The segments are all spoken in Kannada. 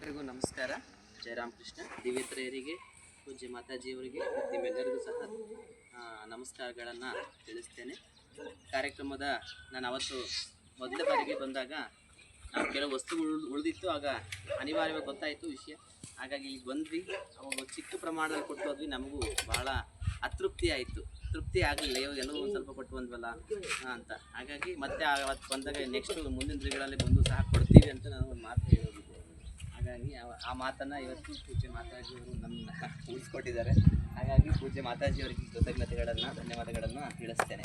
ಎಲ್ಲರಿಗೂ ನಮಸ್ಕಾರ. ಜಯರಾಮ್ ಕೃಷ್ಣ ದಿವ್ಯತ್ರೆಯರಿಗೆ, ಪೂಜ್ಯ ಮಾತಾಜಿಯವರಿಗೆ ನಿಮ್ಮೆಲ್ಲರಿಗೂ ಸಹ ನಮಸ್ಕಾರಗಳನ್ನು ತಿಳಿಸ್ತೇನೆ. ಕಾರ್ಯಕ್ರಮದ ನಾನು ಅವತ್ತು ಮೊದಲ ಬಾರಿಗೆ ಬಂದಾಗ ನಾವು ಕೆಲವು ವಸ್ತುಗಳು ಉಳಿದಿತ್ತು. ಆಗ ಅನಿವಾರ್ಯವಾಗಿ ಗೊತ್ತಾಯಿತು ವಿಷಯ. ಹಾಗಾಗಿ ಇಲ್ಲಿ ಬಂದ್ವಿ. ಅವಾಗ ಚಿಕ್ಕ ಪ್ರಮಾಣದಲ್ಲಿ ಕೊಟ್ಟು ಹೋದ್ವಿ. ನಮಗೂ ಭಾಳ ಅತೃಪ್ತಿ ಆಯಿತು. ತೃಪ್ತಿ ಆಗಲಿಲ್ಲ. ಇವಾಗ ಎಲ್ಲವೂ ಸ್ವಲ್ಪ ಕೊಟ್ಟು ಬಂದ್ವಲ್ಲ ಅಂತ. ಹಾಗಾಗಿ ಮತ್ತೆ ಅವತ್ತು ಬಂದಾಗ ನೆಕ್ಸ್ಟ್ ಮುಂದಿನ ದಿನಗಳಲ್ಲಿ ಬಂದು ಸಹ ಕೊಡ್ತೀವಿ ಅಂತ ನಾನು ಒಂದು ಮಾತು ಹೇಳೋದಿದೆ ಆ- ಮಾತನ್ನು ಇವತ್ತು ಪೂಜ್ಯ ಮಾತಾಜಿಯವರು ನನ್ನ ಉಳಿಸ್ಕೊಟ್ಟಿದ್ದಾರೆ. ಹಾಗಾಗಿ ಪೂಜ್ಯ ಮಾತಾಜಿಯವರಿಗೆ ಕೃತಜ್ಞತೆಗಳನ್ನು, ಧನ್ಯವಾದಗಳನ್ನು ತಿಳಿಸ್ತೇನೆ.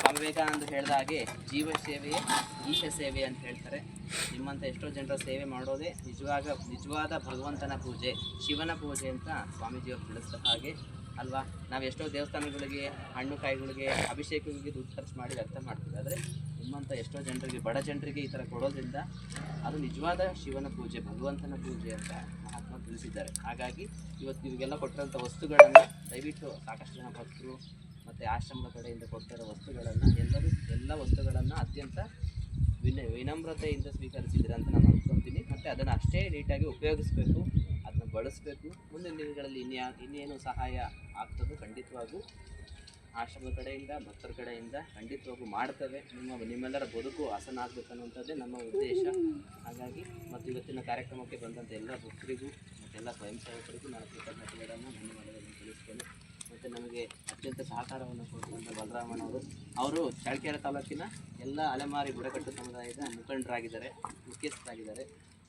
ಸ್ವಾಮಿ ವಿವೇಕಾನಂದ ಹೇಳಿದ ಹಾಗೆ, ಜೀವ ಸೇವೆಯೇ ಈಶ ಸೇವೆ ಅಂತ ಹೇಳ್ತಾರೆ. ನಿಮ್ಮಂಥ ಎಷ್ಟೋ ಜನರ ಸೇವೆ ಮಾಡೋದೇ ನಿಜವಾಗ ನಿಜವಾದ ಭಗವಂತನ ಪೂಜೆ, ಶಿವನ ಪೂಜೆ ಅಂತ ಸ್ವಾಮೀಜಿಯವರು ತಿಳಿಸ್ತಾರೆ ಹಾಗೆ ಅಲ್ವಾ? ನಾವು ಎಷ್ಟೋ ದೇವಸ್ಥಾನಗಳಿಗೆ, ಹಣ್ಣು ಕಾಯಿಗಳಿಗೆ, ಅಭಿಷೇಕಗಳಿಗೆ ದುಡ್ಡು ಖರ್ಚು ಮಾಡಿ ವ್ಯರ್ಥ ಮಾಡ್ತೀವಿ ಆದರೆ ನಿಮ್ಮಂಥ ಎಷ್ಟೋ ಜನರಿಗೆ, ಬಡ ಜನರಿಗೆ ಈ ಥರ ಕೊಡೋದ್ರಿಂದ ಅದು ನಿಜವಾದ ಶಿವನ ಪೂಜೆ, ಭಗವಂತನ ಪೂಜೆ ಅಂತ ಮಹಾತ್ಮ ತಿಳಿಸಿದ್ದಾರೆ. ಹಾಗಾಗಿ ಇವತ್ತು ಇವಾಗೆಲ್ಲ ಕೊಟ್ಟಿರೋಂಥ ವಸ್ತುಗಳನ್ನು ದಯವಿಟ್ಟು ಸಾಕಷ್ಟು ಜನ ಭಕ್ತರು ಮತ್ತು ಆಶ್ರಮದ ಕಡೆಯಿಂದ ಕೊಟ್ಟಿರೋ ವಸ್ತುಗಳನ್ನು ಎಲ್ಲರೂ ಎಲ್ಲ ವಸ್ತುಗಳನ್ನು ಅತ್ಯಂತ ವಿನ, ವಿನಮ್ರತೆಯಿಂದ ಸ್ವೀಕರಿಸಿದ್ರೆ ಅಂತ ನಾನು ಅನ್ಕೊತೀನಿ. ಮತ್ತು ಅದನ್ನು ಅಷ್ಟೇ ನೀಟಾಗಿ ಉಪಯೋಗಿಸ್ಬೇಕು, ಅದನ್ನು ಬಳಸಬೇಕು. ಮುಂದಿನ ದಿನಗಳಲ್ಲಿ ಇನ್ಯಾ, ಇನ್ನೇನು ಸಹಾಯ ಆಗ್ತದೋ ಖಂಡಿತವಾಗೂ ಆಶ್ರಮದ ಕಡೆಯಿಂದ, ಭಕ್ತರ ಕಡೆಯಿಂದ ಖಂಡಿತವಾಗೂ ಮಾಡ್ತವೆ. ನಿಮ್ಮ ನಿಮ್ಮೆಲ್ಲರ ಬದುಕು ಹಸನ ಅನ್ನುವಂಥದ್ದೇ ನಮ್ಮ ಉದ್ದೇಶ. ಹಾಗಾಗಿ ಮತ್ತು ಇವತ್ತಿನ ಕಾರ್ಯಕ್ರಮಕ್ಕೆ ಬಂದಂಥ ಎಲ್ಲ ಭಕ್ತರಿಗೂ ಮತ್ತೆಲ್ಲ ಸ್ವಯಂ ಸೇವಕರಿಗೂ ನಾನು ಕೃತಜ್ಞತೆಗಳನ್ನು ಧನ್ಯವಾದಗಳನ್ನು ತಿಳಿಸ್ತೇನೆ. ಮತ್ತು ನಮಗೆ ಅತ್ಯಂತ ಸಹಕಾರವನ್ನು ಕೊಡುವಂಥ ಬಲರಾಮನವರು ಅವರು. ಚಳ್ಳಕೆರೆ ತಾಲೂಕಿನ ಎಲ್ಲ ಅಲೆಮಾರಿ ಬುಡಕಟ್ಟು ಸಮುದಾಯದ ಮುಖಂಡರಾಗಿದ್ದಾರೆ, ಮುಖ್ಯಸ್ಥರಾಗಿದ್ದಾರೆ.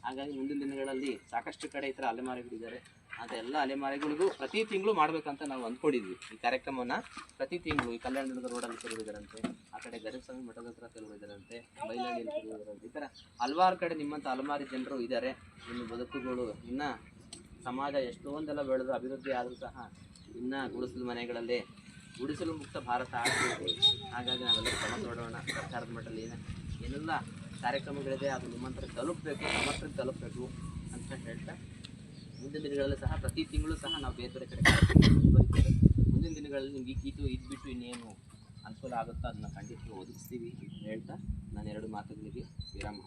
ಹಾಗಾಗಿ ಮುಂದಿನ ದಿನಗಳಲ್ಲಿ ಸಾಕಷ್ಟು ಕಡೆ ಈ ಥರ ಅಲೆಮಾರಿಗಳಿದ್ದಾರೆ ಅಂತ ಎಲ್ಲ ಅಲೆಮಾರಿಗಳಿಗೂ ಪ್ರತಿ ತಿಂಗಳು ಮಾಡಬೇಕಂತ ನಾವು ಅಂದ್ಕೊಂಡಿದ್ವಿ. ಈ ಕಾರ್ಯಕ್ರಮನ ಪ್ರತಿ ತಿಂಗಳು ಈ ಕಲ್ಯಾಣದುರ್ಗ ರೋಡಲ್ಲಿ ಕೆಲವರು ಇದ್ದಾರಂತೆ ಆ ಕಡೆ ಗರಿಸ್ವಾಮಿ ಮಠದ ಹತ್ರ ಕೆಲವರು ಬೈಲಾಡಿಯಲ್ಲಿ ಬೈಲಹಳ್ಳಿಯಲ್ಲಿ ಈ ಥರ ಹಲವಾರು ಕಡೆ ನಿಮ್ಮಂಥ ಅಲೆಮಾರಿ ಜನರು ಇದ್ದಾರೆ. ನಿಮ್ಮ ಬದುಕುಗಳು ಇನ್ನು ಸಮಾಜ ಎಷ್ಟೊಂದೆಲ್ಲ ಬೆಳೆದು ಅಭಿವೃದ್ಧಿ ಆದರೂ ಸಹ ಇನ್ನು ಗುಡಿಸಲು ಮನೆಗಳಲ್ಲಿ ಗುಡಿಸಲು ಮುಕ್ತ ಭಾರತ ಆಗಬೇಕು. ಹಾಗಾಗಿ ನಾವೆಲ್ಲ ಕ್ರಮ ನೋಡೋಣ ಸರ್ಕಾರದ ಮಟ್ಟದಲ್ಲಿ ಏನೇ ಏನೆಲ್ಲ ಕಾರ್ಯಕ್ರಮಗಳಿದೆ, ಅದು ನಿಮ್ಮಂತರ ತಲುಪಬೇಕು ಸಮರ್ಥಕ್ಕೆ ತಲುಪಬೇಕು ಅಂತ ಹೇಳ್ತಾ ಮುಂದಿನ ದಿನಗಳಲ್ಲಿ ಸಹ ಪ್ರತಿ ತಿಂಗಳು ಸಹ ನಾವು ಬೇರೆ ಬೇರೆ ಕಡೆ ಮುಂದಿನ ದಿನಗಳಲ್ಲಿ ನಿಮ್ಗೆ ಇದು ಇದು ಬಿಟ್ಟು ಇನ್ನೇನು ಅನುಕೂಲ ಆಗುತ್ತೋ ಅದನ್ನ ಖಂಡಿತ ಒದಗಿಸ್ತೀವಿ ಹೇಳ್ತಾ ನಾನು ಎರಡು ಮಾತುಗಳಿಗೆ ವಿರಾಮ